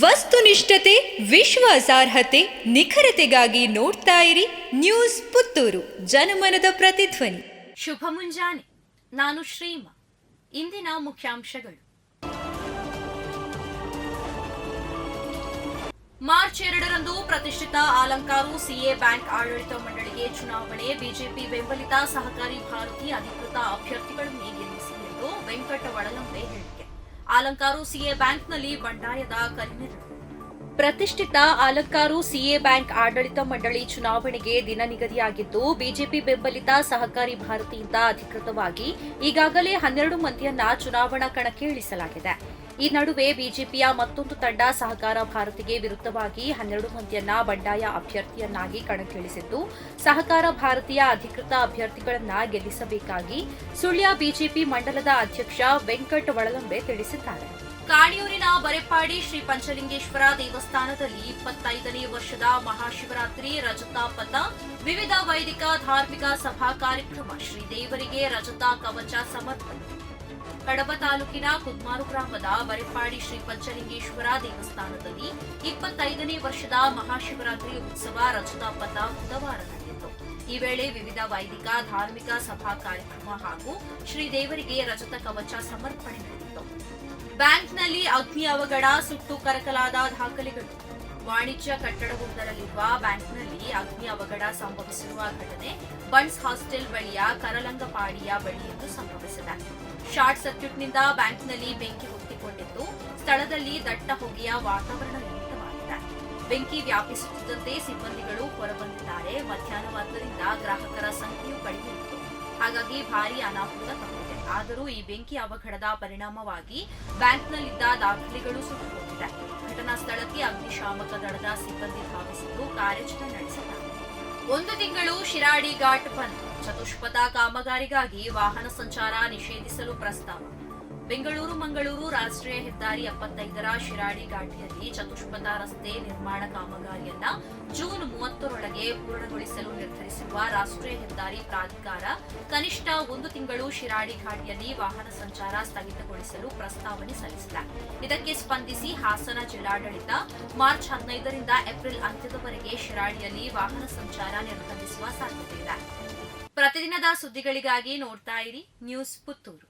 ವಸ್ತುನಿಷ್ಠತೆ, ವಿಶ್ವಾಸಾರ್ಹತೆ, ನಿಖರತೆಗಾಗಿ ನೋಡ್ತಾ ಇರಿ ನ್ಯೂಸ್ ಪುತ್ತೂರು, ಜನಮನದ ಪ್ರತಿಧ್ವನಿ. ಶುಭ ಮುಂಜಾನೆ. ನಾನು ಶ್ರೀಮ. ಇಂದಿನ ಮುಖ್ಯಾಂಶಗಳು. ಮಾರ್ಚ್ ಎರಡರಂದು ಪ್ರತಿಷ್ಠಿತ ಅಲಂಕಾರು ಸಿಎ ಬ್ಯಾಂಕ್ ಆಡಳಿತ ಮಂಡಳಿಗೆ ಚುನಾವಣೆ, ಬಿಜೆಪಿ ಬೆಂಬಲಿತ ಸಹಕಾರಿ ಭಾರತಿ ಅಧಿಕೃತ ಅಭ್ಯರ್ಥಿಗಳನ್ನು ಎಂದು ವೆಂಕಟ ಒಳಲಂಬೆ ಹೇಳಿಕೆ. ಆಲಂಕಾರು ಸಿಎ ಬ್ಯಾಂಕ್ನಲ್ಲಿ ಬಂಡಾಯದ ಕರಿನೆರಳು ಪ್ರತಿಷ್ಠಿತ ಆಲಕ್ಕಾರು ಸಿಎ ಬ್ಯಾಂಕ್ ಆಡಳಿತ ಮಂಡಳಿ ಚುನಾವಣೆಗೆ ದಿನ ನಿಗದಿಯಾಗಿದ್ದು, ಬಿಜೆಪಿ ಬೆಂಬಲಿತ ಸಹಕಾರಿ ಭಾರತಿಯಿಂದ ಅಧಿಕೃತವಾಗಿ ಈಗಾಗಲೇ ಹನ್ನೆರಡು ಮಂದಿಯನ್ನ ಚುನಾವಣಾ ಕಣಕ್ಕೆ ಇಳಿಸಲಾಗಿದೆ. ಈ ನಡುವೆ ಬಿಜೆಪಿಯ ಮತ್ತೊಂದು ತಂಡ ಸಹಕಾರ ಭಾರತಿಗೆ ವಿರುದ್ಧವಾಗಿ ಹನ್ನೆರಡು ಮಂದಿಯನ್ನ ಬಂಡಾಯ ಅಭ್ಯರ್ಥಿಯನ್ನಾಗಿ ಕಣಕ್ಕಿಳಿಸಿದ್ದು, ಸಹಕಾರ ಭಾರತೀಯ ಅಧಿಕೃತ ಅಭ್ಯರ್ಥಿಗಳನ್ನ ಗೆಲ್ಲಿಸಬೇಕಾಗಿ ಸುಳ್ಯ ಬಿಜೆಪಿ ಮಂಡಲದ ಅಧ್ಯಕ್ಷ ವೆಂಕಟ್ ಒಳಲಂಬೆ ತಿಳಿಸಿದ್ದಾರೆ. ಕಾಣಿಯೂರಿನ ಬರೆಪಾಡಿ ಶ್ರೀ ಪಂಚಲಿಂಗೇಶ್ವರ ದೇವಸ್ಥಾನದಲ್ಲಿ ಇಪ್ಪತ್ತೈದನೇ ವರ್ಷದ ಮಹಾಶಿವರಾತ್ರಿ ರಜತಾಪಥ ವಿವಿಧ ವೈದಿಕ ಧಾರ್ಮಿಕ ಸಭಾ ಕಾರ್ಯಕ್ರಮ, ಶ್ರೀ ದೇವರಿಗೆ ರಜತಾ ಕವಚ ಸಮರ್ಪಣೆ. ಕಡಬ ತಾಲೂಕಿನ ಕುದ್ಮಾರು ಗ್ರಾಮದ ಬರೆಪಾಡಿ ಶ್ರೀ ಪಂಚಲಿಂಗೇಶ್ವರ ದೇವಸ್ಥಾನದಲ್ಲಿ ಇಪ್ಪತ್ತೈದನೇ ವರ್ಷದ ಮಹಾಶಿವರಾತ್ರಿ ಉತ್ಸವ ರಜತಾಪಥ ಬುಧವಾರ ಈ ವೇಳೆ ವಿವಿಧ ವೈದಿಕ ಧಾರ್ಮಿಕ ಸಭಾ ಕಾರ್ಯಕ್ರಮ ಹಾಗೂ ಶ್ರೀ ದೇವರಿಗೆ ರಜತ ಕವಚ ಸಮರ್ಪಣೆ ನಡೆಯಿತು. ಬ್ಯಾಂಕ್ನಲ್ಲಿ ಅಗ್ನಿ ಅವಘಡ, ಸುಟ್ಟು ಕರಕಲಾದ ದಾಖಲೆಗಳು. ವಾಣಿಜ್ಯ ಕಟ್ಟಡವೊಂದರಲ್ಲಿರುವ ಬ್ಯಾಂಕ್ನಲ್ಲಿ ಅಗ್ನಿ ಅವಘಡ ಸಂಭವಿಸಿರುವ ಘಟನೆ ಬನ್ಸ್ ಹಾಸ್ಟೆಲ್ ಬಳಿಯ ಕರಲಂಗಪಾಡಿಯ ಎಂದು ಸಂಭವಿಸಿದೆ. ಶಾರ್ಟ್ ಸರ್ಕ್ಯೂಟ್ನಿಂದ ಬ್ಯಾಂಕ್ನಲ್ಲಿ ಬೆಂಕಿ ಹೊತ್ತಿಕೊಂಡಿದ್ದು, ಸ್ಥಳದಲ್ಲಿ ದಟ್ಟ ಹೊಗೆಯ ವಾತಾವರಣ ನಿರ್ಮಿತವಾಗಿದೆ. ಬೆಂಕಿ ವ್ಯಾಪಿಸುತ್ತಿದ್ದಂತೆ ಸಿಬ್ಬಂದಿಗಳು ಹೊರಬಂದಿದ್ದಾರೆ. ಮಧ್ಯಾಹ್ನವಾದ್ದರಿಂದ ಗ್ರಾಹಕರ ಸಂಖ್ಯೆಯೂ ಕಡಿಮೆ ಇತ್ತು. ಹಾಗಾಗಿ ಭಾರಿ ಅನಾಹುತ ತಪ್ಪಿದೆ ಆದರೂ ಈ ಬೆಂಕಿ ಅವಘಡದ ಪರಿಣಾಮವಾಗಿ ಬ್ಯಾಂಕ್ನಲ್ಲಿದ್ದ ದಾಖಲೆಗಳು ಸುಟ್ಟುಕೊಂಡಿದೆ ಘಟನಾ ಸ್ಥಳಕ್ಕೆ ಅಗ್ನಿಶಾಮಕ ದಳದ ಸಿಬ್ಬಂದಿ ಧಾವಿಸಿದ್ದು ಕಾರ್ಯಾಚರಣೆ ನಡೆಸಿದ್ದಾರೆ ಒಂದು ತಿಂಗಳು ಶಿರಾಡಿ ಘಾಟ್ ಬಂದ್. ಚತುಷ್ಪಥ ಕಾಮಗಾರಿಗಾಗಿ ವಾಹನ ಸಂಚಾರ ನಿಷೇಧಿಸಲು ಪ್ರಸ್ತಾವ. ಬೆಂಗಳೂರು, ಮಂಗಳೂರು ರಾಷ್ಟ್ರೀಯ ಹೆದ್ದಾರಿ ಎಪ್ಪತ್ತೈದರ ಶಿರಾಡಿ ಘಾಟಿಯಲ್ಲಿ ಚತುಷ್ಪಥ ರಸ್ತೆ ನಿರ್ಮಾಣ ಕಾಮಗಾರಿಯನ್ನ ಜೂನ್ ಮೂವತ್ತರೊಳಗೆ ಪೂರ್ಣಗೊಳಿಸಲು ನಿರ್ಧರಿಸಿರುವ ರಾಷ್ಟ್ರೀಯ ಹೆದ್ದಾರಿ ಪ್ರಾಧಿಕಾರ ಕನಿಷ್ಠ ಒಂದು ತಿಂಗಳು ಶಿರಾಡಿ ಘಾಟಿಯಲ್ಲಿ ವಾಹನ ಸಂಚಾರ ಸ್ಥಗಿತಗೊಳಿಸಲು ಪ್ರಸ್ತಾವನೆ ಸಲ್ಲಿಸಿದೆ ಇದಕ್ಕೆ ಸ್ಪಂದಿಸಿ ಹಾಸನ ಜಿಲ್ಲಾಡಳಿತ ಮಾರ್ಚ್ ಹದಿನೈದರಿಂದ ಏಪ್ರಿಲ್ ಅಂತ್ಯದವರೆಗೆ ಶಿರಾಡಿಯಲ್ಲಿ ವಾಹನ ಸಂಚಾರ ನಿರ್ಬಂಧಿಸುವ ಸಾಧ್ಯತೆ ಇದೆ. ಪ್ರತಿದಿನದ ಸುದ್ದಿಗಳಿಗಾಗಿ ನೋಡ್ತಾ ಇರಿ ನ್ಯೂಸ್ ಪುತ್ತೂರು.